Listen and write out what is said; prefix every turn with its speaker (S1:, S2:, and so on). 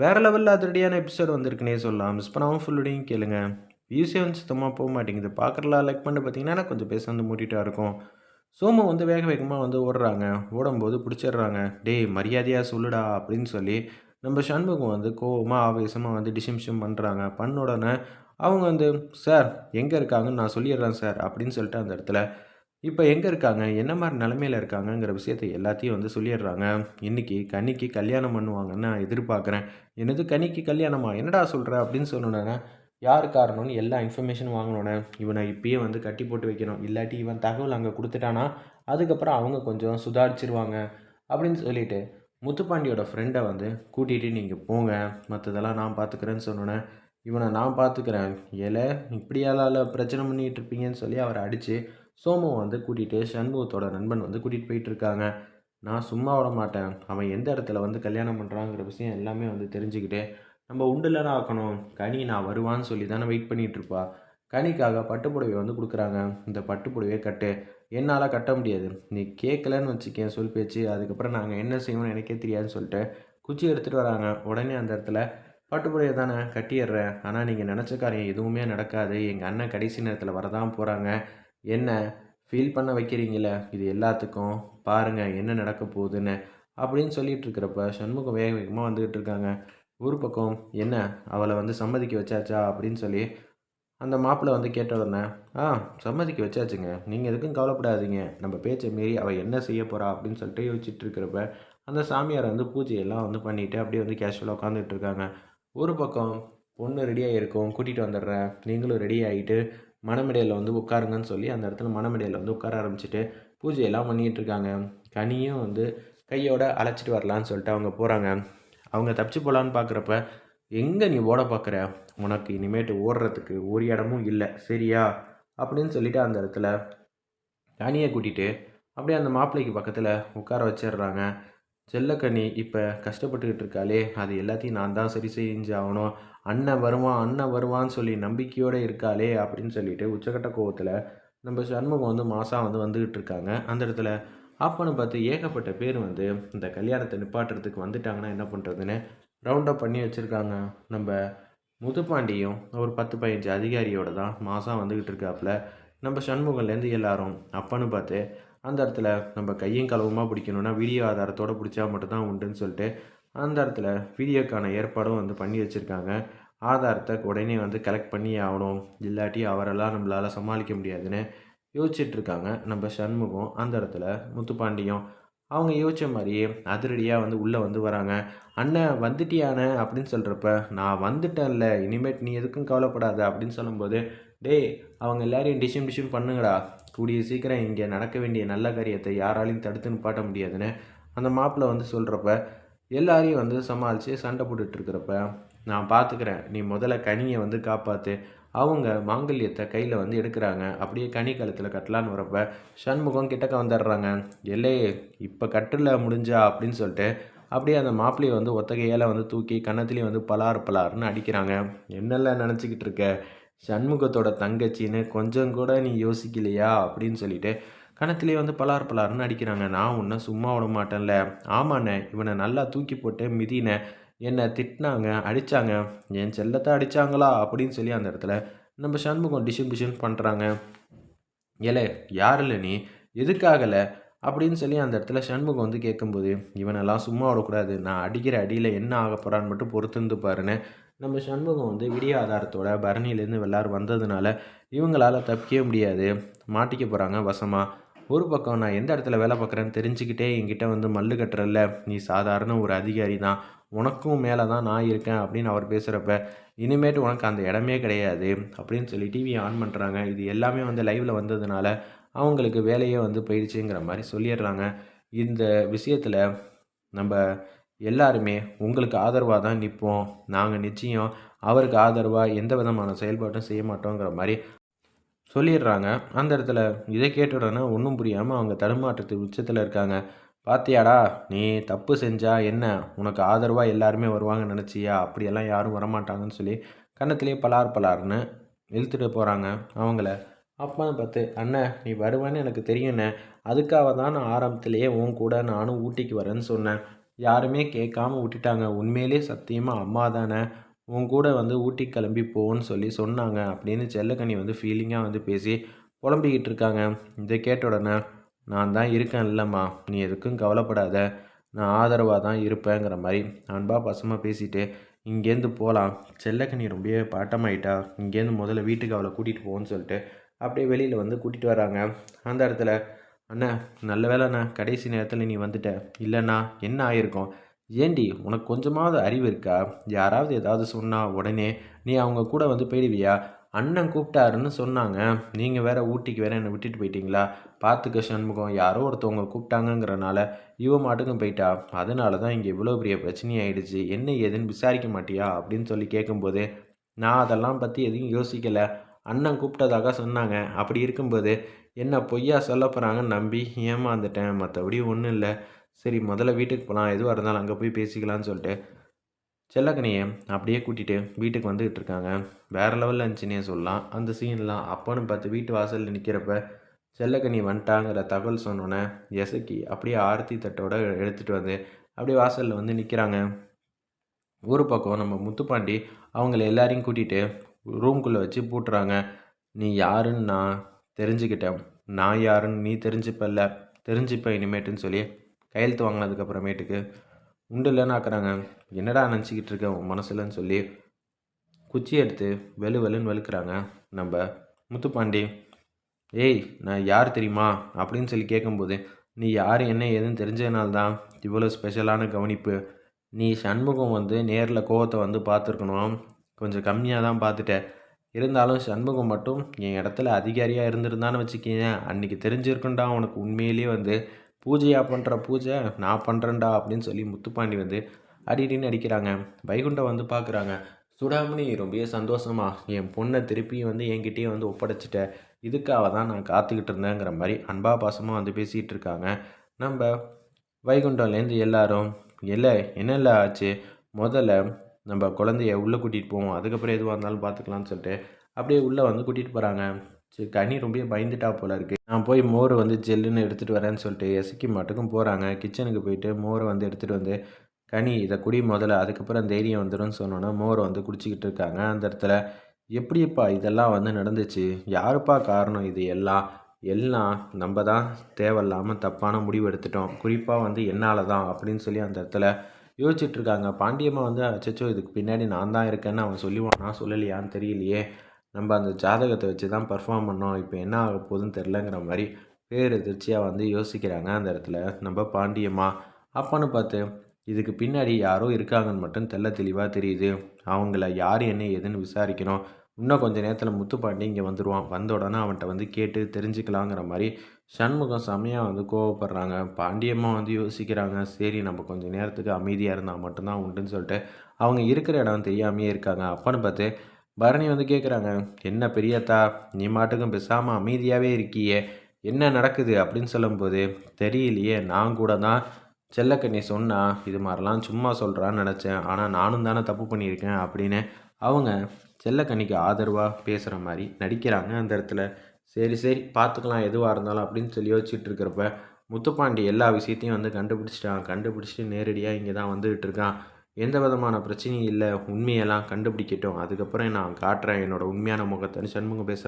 S1: வேறு லெவலில் அதிரடியான எபிசோட் வந்திருக்குனே சொல்லலாம். மிஸ் பண்ணாமல் ஃபுல்லுடையும் கேளுங்க. வியூஸே வந்து சுத்தமாக போக மாட்டேங்குது. பார்க்குறலாம் லைக் பண்ணி பார்த்தீங்கன்னா கொஞ்சம் பேச வந்து மூட்டிகிட்டா இருக்கும். சோமு வந்து வேக வேகமாக வந்து ஓடுறாங்க. ஓடும்போது பிடிச்சிடுறாங்க. டேய் மரியாதையாக சொல்லுடா அப்படின்னு சொல்லி நம்ம சண்முகம் வந்து கோவமாக ஆவேசமாக வந்து டிசிம்ஷம் பண்ணுறாங்க பண்ண உடனே அவங்க வந்து சார் எங்கே இருக்காங்கன்னு நான் சொல்லிடுறேன் சார் அப்படின்னு சொல்லிட்டு அந்த இடத்துல இப்போ எங்கே இருக்காங்க? என்ன மாதிரி நிலமையில இருக்காங்கங்கிற விஷயத்தை எல்லாத்தையும் வந்து சொல்லிடுறாங்க. இன்றைக்கி கனிக்கு கல்யாணம் பண்ணுவாங்கன்னு நான் எதிர்பார்க்குறேன். என்னது கனிக்கு கல்யாணமா? என்னடா சொல்கிற அப்படின்னு சொன்னோன்னே யார் காரணம்னு எல்லா இன்ஃபர்மேஷன் வாங்கினோன்னே இவனை இப்பயே வந்து கட்டி போட்டு வைக்கணும். இல்லாட்டி இவன் தகவல் அங்கே கொடுத்துட்டானா? அதுக்கப்புறம் அவங்க கொஞ்சம் சுதாரிச்சிருவாங்க அப்படின்னு சொல்லிட்டு முத்துப்பாண்டியோட ஃப்ரெண்டை வந்து கூட்டிகிட்டு நீங்கள் போங்க. மற்றதெல்லாம் நான் பார்த்துக்கிறேன்னு சொன்னோன்னே இவனை நான் பார்த்துக்கிறேன் ஏல இப்படியால பிரச்சனை பண்ணிகிட்டு இருப்பீங்கன்னு சொல்லி அவரை அடித்து சோமுவை வந்து கூட்டிகிட்டு சண்முகத்தோட நண்பன் வந்து கூட்டிகிட்டு போயிட்டுருக்காங்க. நான் சும்மா விட மாட்டேன். அவன் எந்த இடத்துல வந்து கல்யாணம் பண்ணுறாங்கிற விஷயம் எல்லாமே வந்து தெரிஞ்சுக்கிட்டு நம்ம உண்டுலனா ஆக்கணும். கனி நான் வருவான்னு சொல்லி தானே வெயிட் பண்ணிகிட்ருப்பா கனிக்காக பட்டுப்புடவை வந்து கொடுக்குறாங்க. இந்த பட்டுப்புடவையை கட்டு. என்னால் கட்ட முடியாது. நீ கேட்கலன்னு வச்சுக்கேன் சொல் பேச்சு. அதுக்கப்புறம் நாங்கள் என்ன செய்வோம்னு எனக்கே தெரியாதுன்னு சொல்லிட்டு குச்சி எடுத்துகிட்டு வராங்க. உடனே அந்த இடத்துல பட்டுப்புடவை தானே கட்டிடுறேன் ஆனால் நீங்கள் நினச்ச காரியம் எதுவுமே நடக்காது. எங்கள் அண்ணன் கடைசி நேரத்தில் வரதான் போகிறாங்க என்ன ஃபீல் பண்ண வைக்கிறீங்களே? இது எல்லாத்துக்கும் பாருங்கள் என்ன நடக்க போகுதுன்னு அப்படின்னு சொல்லிட்டு இருக்கிறப்ப சண்முகம் வேக வேகமாக வந்துக்கிட்டு இருக்காங்க. ஒரு பக்கம் என்ன அவளை வந்து சம்மதிக்க வச்சாச்சா அப்படின்னு சொல்லி அந்த மாப்பிள்ளை வந்து கேட்ட உடனே ஆ சம்மதிக்க வச்சாச்சுங்க. நீங்கள் எதுக்கும் கவலைப்படாதீங்க. நம்ம பேச்சை மீறி அவள் என்ன செய்ய போகிறா அப்படின்னு சொல்லிட்டு யோசிச்சுட்டு இருக்கிறப்ப அந்த சாமியார் வந்து பூஜையெல்லாம் வந்து பண்ணிவிட்டு அப்படியே வந்து கேஷுவலாக உட்காந்துட்டு இருக்காங்க. ஒரு பக்கம் பொண்ணு ரெடியாக இருக்கும் கூட்டிகிட்டு வந்துடுறேன். நீங்களும் ரெடி ஆகிட்டு மணமேடையில் வந்து உட்காருங்கன்னு சொல்லி அந்த இடத்துல மணமேடையில் வந்து உட்கார ஆரம்பிச்சுட்டு பூஜையெல்லாம் பண்ணிகிட்டு இருக்காங்க கனியும் வந்து கையோட அழைச்சிட்டு வரலான்னு சொல்லிட்டு அவங்க போகிறாங்க அவங்க தப்பிச்சு போகலான்னு பார்க்குறப்ப எங்கே நீ ஓட பார்க்குற உனக்கு இனிமேட்டு ஓடுறதுக்கு ஒரு இடமும் இல்லை சரியா? அப்படின்னு சொல்லிட்டு அந்த இடத்துல கனியை கூட்டிகிட்டு அப்படியே அந்த மாப்பிள்ளைக்கு பக்கத்தில் உட்கார வச்சிடுறாங்க. செல்லக்கனி இப்போ கஷ்டப்பட்டுக்கிட்டு இருக்காளே அது எல்லாத்தையும் நான் தான் சரி செஞ்சு ஆகணும் அண்ணன் வருவான் அண்ணன் வருவான்னு சொல்லி நம்பிக்கையோடு இருக்காளே அப்படின்னு சொல்லிட்டு உச்சக்கட்ட கோவத்தில் நம்ம சண்முகம் வந்து மாதம் வந்து வந்துக்கிட்டு இருக்காங்க. அந்த இடத்துல அப்பன்னு பார்த்து ஏகப்பட்ட பேர் வந்து இந்த கல்யாணத்தை நிப்பாட்டுறதுக்கு வந்துட்டாங்கன்னா என்ன பண்ணுறதுன்னு ரவுண்டப் பண்ணி வச்சுருக்காங்க. நம்ம முதுபாண்டியும் ஒரு பத்து பதினஞ்சு அதிகாரியோட தான் மாதம் வந்துக்கிட்டு இருக்காப்புல. நம்ம சண்முகம்லேருந்து எல்லாரும் அப்பன்னு பார்த்து அந்த இடத்துல நம்ம கையும் களவுமா பிடிக்கணுன்னா வீடியோ ஆதாரத்தோடு பிடிச்சா மட்டும்தான் உண்டுன்னு சொல்லிட்டு அந்த இடத்துல வீடியோக்கான ஏற்பாடும் வந்து பண்ணி வச்சுருக்காங்க. ஆதாரத்தை உடனே வந்து கலெக்ட் பண்ணி ஆகணும். இல்லாட்டி அவரெல்லாம் நம்மளால் சமாளிக்க முடியாதுன்னு யோசிச்சுட்ருக்காங்க நம்ம சண்முகம் அந்த இடத்துல முத்துப்பாண்டியும். அவங்க யோசித்த மாதிரியே அதிரடியாக வந்து உள்ளே வந்து வராங்க. அண்ணன் வந்துட்டியானே அப்படின்னு சொல்கிறப்ப நான் வந்துட்டேன்ல. இனிமேட் நீ எதுக்கும் கவலைப்படாத. அப்படின்னு சொல்லும்போது டேய் அவங்க எல்லாரையும் டிஷிம் டிஷிம் பண்ணுங்கடா. கூடிய சீக்கிரம் இங்கே நடக்க வேண்டிய நல்ல காரியத்தை யாராலையும் தடுத்து நிப்பாட்ட முடியாதுன்னு அந்த மாப்பிள்ளை வந்து சொல்கிறப்ப எல்லாரையும் வந்து சமாளித்து சண்டை போட்டுட்ருக்கிறப்ப நான் பார்த்துக்கிறேன் நீ முதல்ல கனியை வந்து காப்பாற்று அவங்க மாங்கல்யத்தை கையில் வந்து எடுக்கிறாங்க. அப்படியே கனி கழுத்தில் கட்டலான்னு வரப்ப சண்முகம் கிட்டக்க வந்துடுறாங்க. எல்லையே இப்போ கட்டில் முடிஞ்சா? அப்படின்னு சொல்லிட்டு அப்படியே அந்த மாப்பிள்ளையை வந்து ஒத்தகையால் வந்து தூக்கி கன்னத்துலேயும் வந்து பலார் பலார்னு அடிக்கிறாங்க. என்னெல்லாம் நினச்சிக்கிட்டு இருக்க? சண்முகத்தோட தங்கச்சின்னு கொஞ்சம் கூட நீ யோசிக்கலையா? அப்படின்னு சொல்லிட்டு கணத்திலே வந்து பலார் பலார்னு அடிக்கிறாங்க. நான் உன்னை சும்மா விட மாட்டேன்ல. ஆமாண்ணே இவனை நல்லா தூக்கி போட்டு மிதினே என்னை திட்டினாங்க அடித்தாங்க என் செல்லத்தை அடித்தாங்களா அப்படின்னு சொல்லி அந்த இடத்துல நம்ம சண்முகம் டிஷன் டிஷன் பண்ணுறாங்க ஏலே யார் இல்லை நீ? எதுக்காகலை? அப்படின்னு சொல்லி அந்த இடத்துல சண்முகம் வந்து கேட்கும்போது இவனெல்லாம் சும்மா விடக்கூடாது. நான் அடிக்கிற அடியில் என்ன ஆக போகிறான்னு மட்டும் பொறுத்திருந்து பாருன்னு நம்ம சண்முகம் வந்து விடிய ஆதாரத்தோட பரணியிலேருந்து எல்லாரும் வந்ததுனால இவங்களால் தப்பிக்கவே முடியாது. மாட்டிக்க போகிறாங்க வசமாக ஒரு பக்கம் நான் எந்த இடத்துல வேலை பார்க்குறேன்னு தெரிஞ்சுக்கிட்டே என்கிட்ட வந்து மல்லு கட்டுறல நீ சாதாரண ஒரு அதிகாரி தான். உனக்கும் மேலே தான் நான் இருக்கேன் அப்படின்னு அவர் பேசுகிறப்ப இனிமேட்டு உனக்கு அந்த இடமே கிடையாது அப்படின்னு சொல்லி டிவியை ஆன் பண்ணுறாங்க இது எல்லாமே வந்து லைவில் வந்ததுனால அவங்களுக்கு வேலையே வந்து போயிடுச்சுங்கிற மாதிரி சொல்லிடுறாங்க. இந்த விஷயத்தில் நம்ம எல்லாருமே உங்களுக்கு ஆதரவாக தான் நிற்போம் நாங்கள் நிச்சயம் அவருக்கு ஆதரவாக எந்த விதமான செயல்பாட்டும் செய்ய மாட்டோங்கிற மாதிரி சொல்லிடுறாங்க. அந்த இடத்துல இதை கேட்ட உடனே ஒன்றும் புரியாமல் அவங்க தடுமாற்றத்து உச்சத்தில் இருக்காங்க. பாத்தியாடா நீ தப்பு செஞ்சா என்ன? உனக்கு ஆதரவாக எல்லாருமே வருவாங்கன்னு நினச்சியா? அப்படியெல்லாம் யாரும் வரமாட்டாங்கன்னு சொல்லி கன்னத்திலே பலார் பலார்னு இழுத்துட்டு போகிறாங்க அவங்கள. அப்பா பார்த்து அண்ணன் நீ வருவேன்னு எனக்கு தெரியுண்ணே அதுக்காக தான் நான் ஆரம்பத்திலேயே உன் கூட நானும் ஊட்டிக்கு வரேன்னு சொன்னேன். யாருமே கேட்காம விட்டுட்டாங்க. உண்மையிலே சத்தியமாக அம்மா தானே உன் கூட வந்து ஊட்டி கிளம்பி போன்னு சொல்லி சொன்னாங்க. அப்படின்னு செல்லக்கனி வந்து ஃபீலிங்காக வந்து பேசி புலம்பிக்கிட்டு இருக்காங்க. இதை கேட்ட உடனே நான் தான் இருக்கேன் இல்லைம்மா. நீ எதுக்கும் கவலைப்படாத. நான் ஆதரவாக தான் இருப்பேங்கிற மாதிரி அன்பா பசமாக பேசிட்டு இங்கேருந்து போகலாம் செல்லக்கனி ரொம்பவே பாட்டமாயிட்டா இங்கேருந்து முதல்ல வீட்டுக்கு அவளை கூட்டிகிட்டு போகணும்னு சொல்லிட்டு அப்படியே வெளியில் வந்து கூட்டிகிட்டு வராங்க அந்த இடத்துல அண்ணா நல்ல வேலைண்ணா கடைசி நேரத்தில் நீ வந்துட்ட. இல்லைண்ணா என்ன ஆயிருக்கும்? ஏண்டி உனக்கு கொஞ்சமாவது அறிவு இருக்கா? யாராவது ஏதாவது சொன்னால் உடனே நீ அவங்க கூட வந்து போயிடுவியா? அண்ணன் கூப்பிட்டாருன்னு சொன்னாங்க. நீங்கள் வேற ஊட்டிக்கு வேற என்னை விட்டுட்டு போயிட்டீங்களா? பார்த்துக்க சண்முகம். யாரோ ஒருத்தவங்க கூப்பிட்டாங்கங்கிறனால இவ மாட்டுக்கும் போயிட்டா. அதனால தான் இங்கே இவ்வளோ பெரிய பிரச்சனையாயிடுச்சு. என்ன ஏதுன்னு விசாரிக்க மாட்டியா? அப்படின்னு சொல்லி கேட்கும்போது நான் அதெல்லாம் பற்றி எதுவும் யோசிக்கலை. அண்ணன் கூப்பிட்டதாக சொன்னாங்க. அப்படி இருக்கும்போது என்ன பொய்யா சொல்ல போகிறாங்கன்னு நம்பி ஏமாந்துட்டேன். மற்றபடி ஒன்றும் இல்லை. சரி முதல்ல வீட்டுக்கு போகலாம் எதுவாக இருந்தாலும் அங்கே போய் பேசிக்கலான்னு சொல்லிட்டு செல்லக்கனியை அப்படியே கூட்டிகிட்டு வீட்டுக்கு வந்துக்கிட்டு இருக்காங்க. வேறு லெவலில் இருந்துச்சுன்னே சொல்லலாம். அந்த சீன்லாம் அப்போன்னு பார்த்து வீட்டு வாசலில் நிற்கிறப்ப செல்லக்கனி வந்துட்டாங்கிற தகவல் சொன்னோன்னே எசக்கி அப்படியே ஆரத்தி தட்டோட எடுத்துகிட்டு வந்து அப்படியே வாசலில் வந்து நிற்கிறாங்க ஒரு பக்கம் நம்ம முத்துப்பாண்டி அவங்கள எல்லாரையும் கூட்டிகிட்டு ரூம்குள்ளே வச்சு பூட்டுறாங்க. நீ யாருன்னு நான் தெரிஞ்சுக்கிட்டேன். நான் யாருன்னு நீ தெரிஞ்சுப்பல்ல. தெரிஞ்சுப்ப இனிமேட்டுன்னு சொல்லி கையெழுத்து வாங்கினதுக்கப்புறமேட்டுக்கு உண்டு இல்லைன்னு ஆக்குறாங்க. என்னடா நினச்சிக்கிட்டு இருக்க? உன் மனசுலன்னு சொல்லி குச்சி எடுத்து வெளு வெளுன்னு வெளுக்கிறாங்க. நம்ம முத்துப்பாண்டி ஏய் நான் யார் தெரியுமா? அப்படின்னு சொல்லி கேட்கும்போது நீ யார் என்ன ஏதுன்னு தெரிஞ்சதுனால தான் இவ்வளோ ஸ்பெஷலான கவனிப்பு. நீ சண்முகம் வந்து நேரில் கோவத்தை வந்து பார்த்துருக்கணும். கொஞ்சம் கம்மியாக தான் பார்த்துட்டேன் இருந்தாலும் சண்முகம் மட்டும் என் இடத்துல அதிகாரியாக இருந்திருந்தான்னு வச்சுக்கிங்க அன்றைக்கி தெரிஞ்சிருக்குண்டா உனக்கு உண்மையிலேயே வந்து பூஜையாக பண்ணுற பூஜை நான் பண்ணுறேன்டா அப்படின்னு சொல்லி முத்துப்பாண்டி வந்து அடிடின்னு அடிக்கிறாங்க. வைகுண்டம் வந்து பார்க்குறாங்க சுடாமணி ரொம்பவே சந்தோஷமா என் பொண்ணை திருப்பியும் வந்து என்கிட்டயே வந்து ஒப்படைச்சிட்டேன் இதுக்காக தான் நான் காத்துக்கிட்டு இருந்தேங்கிற மாதிரி அன்பா பாசமாக வந்து பேசிகிட்டு இருக்காங்க. நம்ம வைகுண்டம்லேருந்து எல்லாரும் இல்லை என்னெல்லாம் ஆச்சு? முதல்ல நம்ம குழந்தைய உள்ளே கூட்டிகிட்டு போவோம். அதுக்கப்புறம் எதுவாக இருந்தாலும் பார்த்துக்கலான்னு சொல்லிட்டு அப்படியே உள்ளே வந்து கூட்டிகிட்டு போகிறாங்க சரி கனி ரொம்ப பயந்துட்டா போல இருக்குது நான் போய் மோர் வந்து ஜெல்லுன்னு எடுத்துகிட்டு வரேன்னு சொல்லிட்டு எசக்கி மட்டுக்கும் போகிறாங்க கிச்சனுக்கு போயிட்டு மோரை வந்து எடுத்துகிட்டு வந்து கனி இதை குடி முதல்ல. அதுக்கப்புறம் தைரியம் வந்துடும் சொன்னோன்னா மோரை வந்து குடிச்சிக்கிட்டு இருக்காங்க. அந்த இடத்துல எப்படிப்பா இதெல்லாம் வந்து நடந்துச்சு? யாருப்பா காரணம் இது எல்லாம்? எல்லாம் நம்ம தான் தேவையில்லாமல் தப்பான முடிவு எடுத்துட்டோம். குறிப்பாக வந்து என்னால் தான் அப்படின்னு சொல்லி அந்த இடத்துல யோசிச்சுட்ருக்காங்க பாண்டியம்மா வந்து அச்சச்சோ இதுக்கு பின்னாடி நான் தான் இருக்கேன்னு அவன் சொல்லுவான்? நான் சொல்லலையான்னு தெரியலையே. நம்ம அந்த ஜாதகத்தை வச்சு தான் பர்ஃபார்ம் பண்ணோம். இப்போ என்ன ஆக போகுதுன்னு தெரிலங்கிற மாதிரி பேர் எதிர்ச்சியாக வந்து யோசிக்கிறாங்க அந்த இடத்துல. நம்ம பாண்டியம்மா அப்பான்னு பார்த்து இதுக்கு பின்னாடி யாரோ இருக்காங்கன்னு மட்டும் தெல்ல தெளிவாக தெரியுது. அவங்கள யார் என்ன ஏதுன்னு விசாரிக்கணும். இன்னும் கொஞ்சம் நேரத்தில் முத்துப்பாண்டி இங்கே வந்துடுவான் வந்த உடனே அவன்கிட்ட வந்து கேட்டு தெரிஞ்சுக்கலாங்கிற மாதிரி சண்முகம் செம்மையாக வந்து கோவப்படுறாங்க. பாண்டியம்மா வந்து யோசிக்கிறாங்க. சரி நம்ம கொஞ்சம் நேரத்துக்கு அமைதியாக இருந்தால் மட்டும்தான் உண்டுன்னு சொல்லிட்டு அவங்க இருக்கிற இடம் தெரியாமையே இருக்காங்க. அப்பன்னு பார்த்து பரணி வந்து கேட்குறாங்க என்ன பெரியத்தா நீ மாட்டுக்கும் பேசாமல் அமைதியாகவே இருக்கியே என்ன நடக்குது? அப்படின்னு சொல்லும்போது தெரியலையே நான் கூட தான் செல்லக்கண்ணி சொன்னால் இது மாதிரிலாம் சும்மா சொல்கிறான்னு நினச்சேன் ஆனால் நானும் தானே தப்பு பண்ணியிருக்கேன் அப்படின்னு அவங்க செல்லக்கண்ணிக்கு ஆதரவாக பேசுகிற மாதிரி நடிக்கிறாங்க அந்த இடத்துல. சரி சரி பார்த்துக்கலாம் எதுவாக இருந்தாலும் அப்படின்னு சொல்லி யோசிச்சுட்டு இருக்கிறப்ப முத்துப்பாண்டி எல்லா விஷயத்தையும் வந்து கண்டுபிடிச்சிட்டான். கண்டுபிடிச்சிட்டு நேரடியாக இங்கே தான் வந்துகிட்டு இருக்கான். எந்த விதமான பிரச்சனையும் இல்லை. உண்மையெல்லாம் கண்டுபிடிக்கட்டும். அதுக்கப்புறம் நான் காட்டுறேன். என்னோடய உண்மையான முகத்தை. சண்முகம் பேசுகிறேன்